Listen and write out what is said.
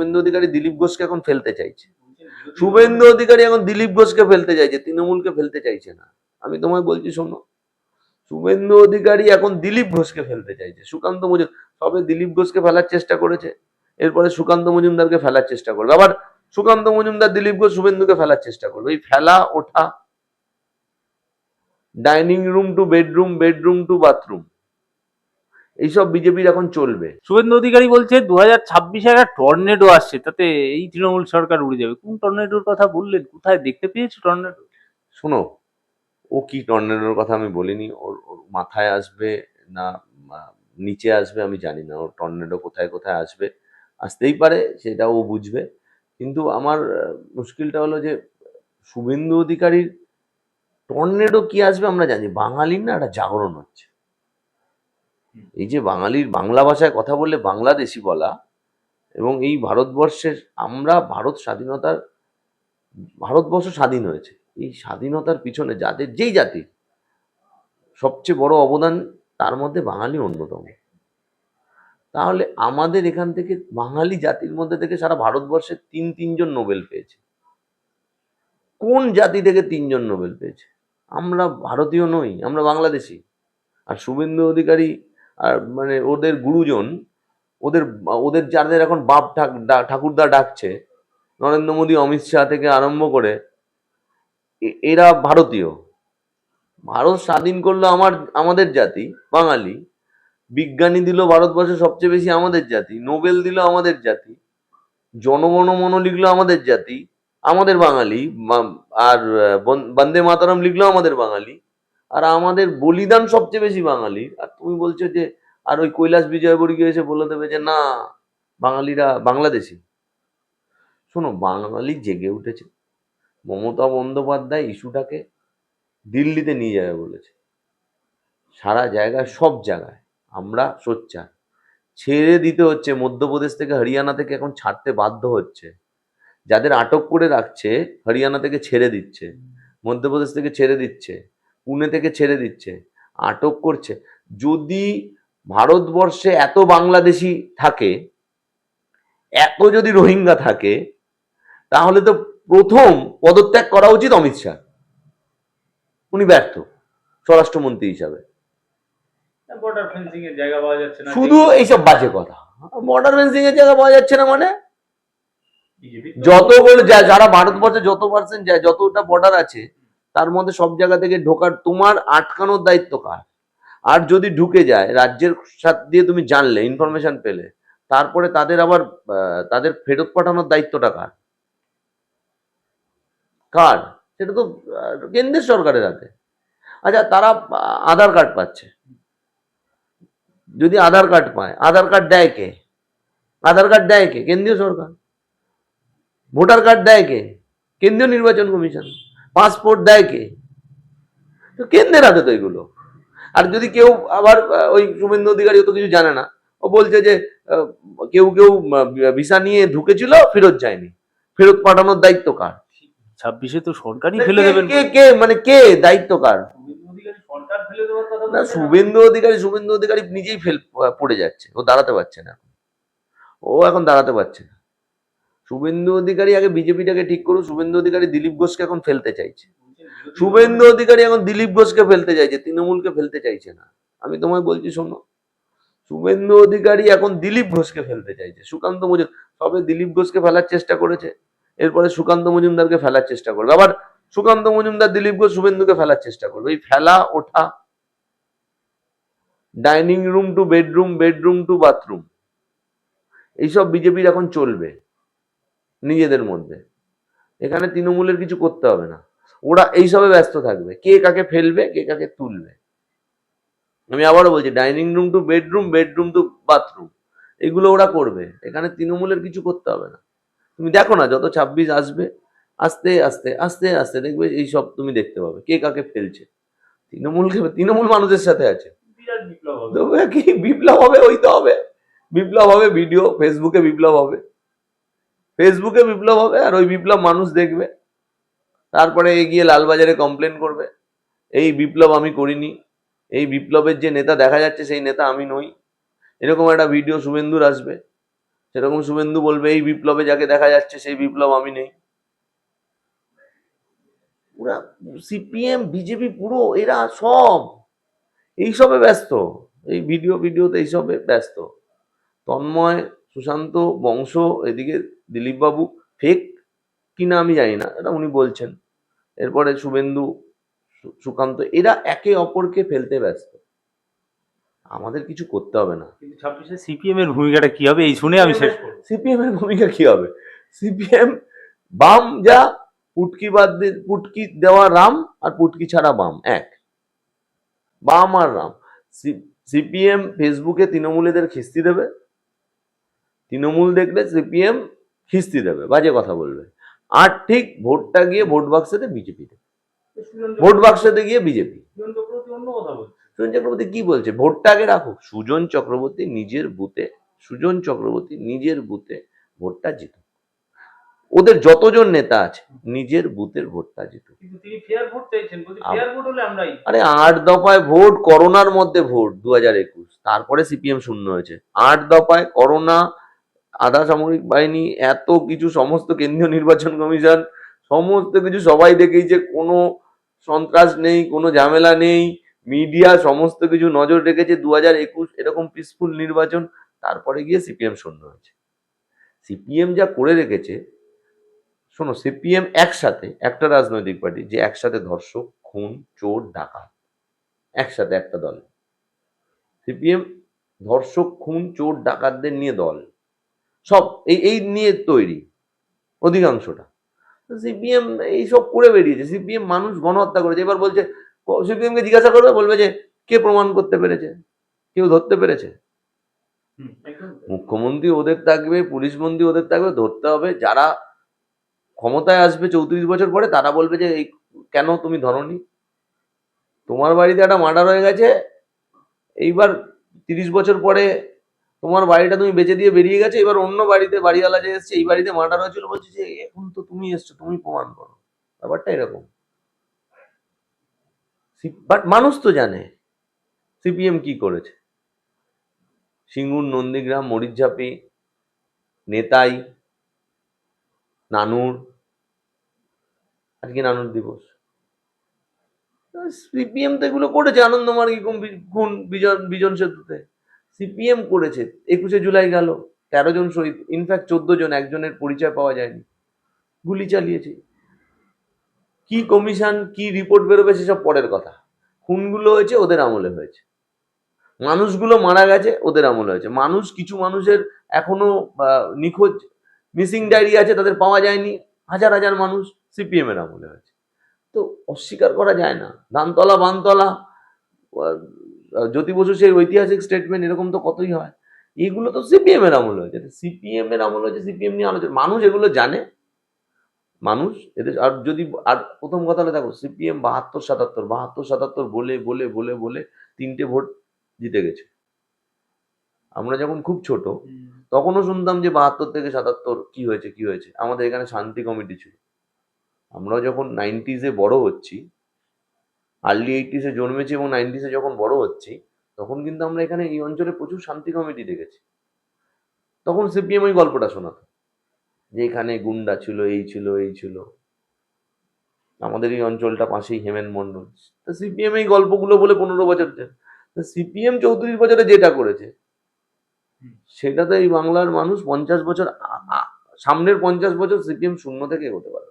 শুভেন্দু অধিকারী দিলীপ ঘোষকে এখন ফেলতে চাইছে। শুভেন্দু অধিকারী এখন দিলীপ ঘোষকে ফেলতে চাইছে, তৃণমূলকে ফেলতে চাইছে না। আমি তোমায় বলছি, শোনো। শুভেন্দু অধিকারী এখন দিলীপ ঘোষকে ফেলতে চাইছে। সুকান্ত মজুমদার সবে দিলীপ ঘোষকে ফেলার চেষ্টা করেছে, এরপরে সুকান্ত মজুমদারকে ফেলার চেষ্টা করবে। আবার সুকান্ত মজুমদার, দিলীপ ঘোষ, শুভেন্দুকে ফেলার চেষ্টা করবে। এই ফেলা, ওঠা, dining room to bedroom bedroom to bathroom. এইসব বিজেপির এখন চলবে। শুভেন্দু অধিকারী বলছে দু হাজার ছাব্বিশে একটা টর্নেডো আসছে তাতে এই তৃণমূল সরকার উড়ে যাবে। কোন টর্নেডোর কথা বললেন? কোথায় দেখতে পেয়েছ টর্নেডো? শোনো ও কি টর্নেডোর কথা আমি বলিনি ওর ওর মাথায় আসবে না নিচে আসবে আমি জানি না ওর টর্নেডো কোথায় কোথায় আসবে আসতেই পারে সেটা ও বুঝবে। কিন্তু আমার মুশকিলটা হলো যে শুভেন্দু অধিকারীর টর্নেডো কি আসবে আমরা জানি বাঙালির না একটা জাগরণ হচ্ছে। এই যে বাঙালির বাংলা ভাষায় কথা বললে বাংলাদেশি বলা এবং এই ভারতবর্ষের আমরা ভারত স্বাধীনতার, ভারতবর্ষ স্বাধীন হয়েছে। এই স্বাধীনতার পিছনে যাদের, যেই জাতি সবচেয়ে বড় অবদান তার মধ্যে বাঙালি অন্যতম। তাহলে আমাদের এখান থেকে বাঙালি জাতির মধ্যে থেকে সারা ভারতবর্ষে তিন, তিনজন নোবেল পেয়েছে। কোন জাতি থেকে তিনজন নোবেল পেয়েছে? আমরা ভারতীয় নই, আমরা বাংলাদেশি। আর শুভেন্দু অধিকারী আর মানে ওদের গুরুজন, ওদের ওদের যাদের এখন বাপ ঠাক ঠাকুরদা ডাকছে, নরেন্দ্র মোদী, অমিত শাহ থেকে আরম্ভ করে এরা ভারতীয়। ভারত স্বাধীন করল আমার, আমাদের জাতি, বাঙালি। বিজ্ঞানী দিল ভারতবর্ষে সবচেয়ে বেশি আমাদের জাতি, নোবেল দিল আমাদের জাতি, জনগণ জনগণমন লিখলো আমাদের জাতি, আমাদের বাঙালি আর, বন- বন্দে মাতারম লিখলো আমাদের বাঙালি। আর আমাদের বলিদান সবচেয়ে বেশি বাঙালি আর তুমি বলছো যে, আর ওই কৈলাস বিজয়বর্গীয় এসে বলে দেবে যে, না, বাঙালিরা বাংলাদেশি। শোনো, বাঙালি জেগে উঠেছে। মমতা বন্দ্যোপাধ্যায় ইস্যুটাকে দিল্লিতে নিয়ে যাবে বলেছে। সারা জায়গায়, সব জায়গায়। আমরা সোচ্চার। ছেড়ে দিতে হচ্ছে, মধ্যপ্রদেশ থেকে হরিয়ানা থেকে এখন ছাড়তে বাধ্য হচ্ছে। যাদের আটক করে রাখছে, হরিয়ানা থেকে ছেড়ে দিচ্ছে। মধ্যপ্রদেশ থেকে ছেড়ে দিচ্ছে। পুনে থেকে ছেড়ে দিচ্ছে আটক করছে। যদি ভারতবর্ষে এত বাংলাদেশি থাকে এত যদি রোহিঙ্গা থাকে তাহলে তো প্রথম পদত্যাগ করা উচিত অমিত শাহ। উনি ব্যর্থ স্বরাষ্ট্রমন্ত্রী হিসাবে। শুধু এইসব বাজে কথা। বর্ডার ফেন্সিং এর জায়গা পাওয়া যাচ্ছে না মানে? যতগুলো যারা ভারতবর্ষে যত পার্সেন্ট যায় যতটা বর্ডার আছে তার মধ্যে সব জায়গা থেকে ঢোকার তোমার আটকানোর দায়িত্ব কার? আর যদি ঢুকে যায়, রাজ্যের সাথে দিয়ে তুমি জানলে ইনফরমেশন পেলে, তারপরে তাদের আবার তাদের ফেরত পাঠানোর দায়িত্বটা কার? কার? সেটা তো কেন্দ্রের সরকারের হাতে। আচ্ছা তারা আধার কার্ড পাচ্ছে। যদি আধার কার্ড পায়, আধার কার্ড দেয় কে? আধার কার্ড দেয় কে? কেন্দ্রীয় সরকার। ভোটার কার্ড দেয় কে? কেন্দ্রীয় নির্বাচন কমিশন। পাসপোর্ট দেয় কে? তো কেন্দ্রের হাতে তো এগুলো। আর যদি কেউ আবার ওই শুভেন্দু অধিকারী অত কিছু জানে না। ও বলছে যে কেউ কেউ ভিসা নিয়ে ঢুকেছিল ফেরত যায়নি। ফেরত পাঠানোর দায়িত্ব কার? ছাব্বিশে তো সরকারই ফেলে দেবেন। কে কে মানে কে দায়িত্ব কার? শুভেন্দু অধিকারী সরকার ফেলে দেওয়ার কথা না শুভেন্দু অধিকারী শুভেন্দু অধিকারী নিজেই ফেল পড়ে যাচ্ছে। ও দাঁড়াতে পারছে না। ও এখন দাঁড়াতে পারছে না। শুভেন্দু অধিকারী আগে বিজেপিটাকে ঠিক করুক শুভেন্দু অধিকারী দিলীপ ঘোষকে এখন ফেলতে চাইছে। শুভেন্দু অধিকারী এখন দিলীপ ঘোষকে ফেলতে চাইছে তৃণমূলকে ফেলতে চাইছে না। আমি তোমায় বলছি শোনো। শুভেন্দু অধিকারী এখন দিলীপ ঘোষকে ফেলতে চাইছে। সুকান্ত মজুমদার সবে দিলীপ ঘোষকে ফেলার চেষ্টা করেছে এরপরে সুকান্ত মজুমদারকে ফেলার চেষ্টা করবে। আবার সুকান্ত মজুমদার দিলীপ ঘোষ শুভেন্দুকে ফেলার চেষ্টা করবে। এই ফেলা ওঠা dining room to bedroom bedroom to bathroom এইসব বিজেপির এখন চলবে। নিজেদের মধ্যে। এখানে তৃণমূলের কিছু করতে হবে না। ওরা এইসবে ব্যস্ত থাকবে। কে কাকে ফেলবে কে কাকে তুলবে। আমি আবারও বলছি dining room to bedroom bedroom to bathroom এগুলো ওরা করবে। এখানে তৃণমূলের কিছু করতে হবে না। তুমি দেখো না যত ছাব্বিশ আসবে আস্তে আস্তে আস্তে আস্তে দেখবে এইসব তুমি দেখতে পাবে কে কাকে ফেলছে। তৃণমূলকে তৃণমূল মানুষের সাথে আছে। বিপ্লব হবে। কি বিপ্লব হবে ওই তো হবে। বিপ্লব হবে ভিডিও ফেসবুকে বিপ্লব হবে। ফেসবুকে বিপ্লব হবে আর ওই বিপ্লব মানুষ দেখবে। তারপরে এগিয়ে লালবাজারে কমপ্লেন করবে। এই বিপ্লব আমি করিনি। এই বিপ্লবের যে নেতা দেখা যাচ্ছে সেই নেতা আমি নই। এরকম একটা ভিডিও শুভেন্দুর আসবে। সেরকম শুভেন্দু বলবে, এই বিপ্লবে যাকে দেখা যাচ্ছে সেই বিপ্লব আমি নেই। পুরা সিপিএম বিজেপি পুরো এরা সব এইসবে ব্যস্ত। এই ভিডিও ভিডিওতে এইসবে ব্যস্ত। তন্ময় সুশান্ত বংশ এদিকে দিলীপ বাবু ফেক কিনা আমি জানি না এটা উনি বলছেন। এরপরে শুভেন্দু সুকান্ত এরা একে অপরকে ফেলতে ব্যস্ত। আমাদের কিছু করতে হবে না। কিন্তু ছাব্বিশে সিপিএম এর ভূমিকাটা কি হবে? এই শুনে আমি শেষ সিপিএম এর ভূমিকা কি হবে? সিপিএম বাম যা পুটকি বাদ পুটকি দেওয়া রাম আর পুটকি ছাড়া বাম এক। বাম আর রাম। সিপিএম ফেসবুকে তৃণমূলীদের খিস্তি দেবে। তৃণমূল দেখলে সিপিএম খিস্তি দেবে বাজে কথা বলবে। আর ঠিক ভোটটা গিয়ে ভোট বাক্সেতে বিজেপি দেবে। ভোট বাক্সেতে গিয়ে বিজেপি। সুজন চক্রবর্তী কি বলছে? ভোটটা আগে রাখুক। সুজন চক্রবর্তী নিজের বুথে সুজন চক্রবর্তী নিজের বুথে ভোটটা জিতুক। ওদের যতজন নেতা আছে নিজের বুথের ভোটটা জিতুক। আমরাই। আরে আট দফায় ভোট করোনার মধ্যে ভোট দু হাজার একুশ। তারপরে সিপিএম শূন্য হয়েছে। আট দফায় করোনা আধা সামরিক বাহিনী, এত কিছু সমস্ত কেন্দ্রীয় নির্বাচন কমিশন, সমস্ত কিছু সবাই দেখেই যে কোনো সন্ত্রাস নেই, কোনো ঝামেলা নেই, মিডিয়া সমস্ত কিছু নজর রেখেছে দু হাজার একুশ এরকম পিসফুল নির্বাচন, তারপরে গিয়ে সিপিএম শূন্য হয়েছে। সিপিএম যা করে রেখেছে, শোনো সিপিএম একসাথে, একটা রাজনৈতিক পার্টি, যে একসাথে ধর্ষক, খুন, চোর, ডাকাত, একসাথে একটা দল। সিপিএম ধর্ষক, খুন, চোর, ডাকাতদের নিয়ে দল। সব এই এই নিয়ে তৈরি অধিকাংশটা। সিপিএম এইসব করে বেরিয়েছে। সিপিএম মানুষ গণহত্যা করেছে। এবার বলছে সিপিএম কে জিজ্ঞাসা করবে বলবে যে কে প্রমাণ করতে পেরেছে? কেউ ধরতে পেরেছে? মুখ্যমন্ত্রী ওদের থাকবে পুলিশ মন্ত্রী ওদের থাকবে ধরতে হবে। যারা ক্ষমতায় আসবে চৌত্রিশ বছর পরে তারা বলবে যে এই কেন তুমি ধরনি? তোমার বাড়িতে একটা মার্ডার হয়ে গেছে। এইবার তিরিশ বছর পরে তোমার বাড়িটা তুমি বেঁচে দিয়ে বেরিয়ে গেছে, এবার অন্য বাড়িতে বাড়িওয়ালা যে এসছে, এই বাড়িতে মার্ডার হয়েছিল, বলছে যে, এখন তো তুমি এসছো, তুমি প্রমাণ করো। ব্যাপারটা এরকম। বাট মানুষ তো জানে সিপিএম কি করেছে। সিঙ্গুর, নন্দীগ্রাম, মরিচঝাপি, নেতাই, নানুর, আজকে নানুর দিবস। সিপিএম তো এগুলো করেছে, আনন্দমার্গী খুন, বিজন বিজন সেতুতে। সিপিএম করেছে, একুশে জুলাই গেল, তেরো জন শহীদ ইনফ্যাক্ট চোদ্দ জন, একজনের পরিচয় পাওয়া যায়নি, গুলি চালিয়েছে। কি কমিশন কি রিপোর্ট বেরোবে সেসব পরের কথা। খুনগুলো হয়েছে, ওদের আমলে হয়েছে। মানুষগুলো মারা গেছে, ওদের আমলে হয়েছে। মানুষ, কিছু মানুষের এখনও নিখোঁজ মিসিং ডায়েরি আছে, তাদের পাওয়া যায়নি। হাজার হাজার মানুষ সিপিএম এর আমলে হয়েছে। তো অস্বীকার করা যায় না। ধানতলা বানতলা জ্যোতি বসু সেই ঐতিহাসিক স্টেটমেন্ট এরকম তো কতই হয়? এগুলো তো সিপিএম এর আমল হয়েছে। সিপিএম এর আমল হয়েছে সিপিএম নিয়ে আলোচনা। মানুষ এগুলো জানে। মানুষ এদের আর যদি আর প্রথম কথা হলো দেখো সিপিএম বাহাত্তর সাতাত্তর। বাহাত্তর সাতাত্তর বলে বলে বলে বলে তিনটে ভোট জিতে গেছে। আমরা যখন খুব ছোট তখনও শুনতাম যে বাহাত্তর থেকে সাতাত্তর কি হয়েছে কি হয়েছে। আমাদের এখানে শান্তি কমিটি ছিল। আমরা যখন নাইনটিজে বড় হচ্ছি আর্লি এইটিসে জন্মেছি এবং নাইনটিসে যখন বড় হচ্ছি তখন কিন্তু আমরা এখানে এই অঞ্চলে প্রচুর শান্তি কমিটি দেখেছি। তখন সিপিএম ওই গল্পটা শোনাতো যে এখানে গুন্ডা ছিল এই ছিল এই ছিল। আমাদের এই অঞ্চলটা পাশেই হেমেন মন্ডল। তো সিপিএম এই গল্পগুলো বলে পনেরো বছর তা সিপিএম চৌত্রিশ বছরে যেটা করেছে সেটা তো এই বাংলার মানুষ পঞ্চাশ বছর সামনের পঞ্চাশ বছর সিপিএম শূন্য থেকে হতে পারে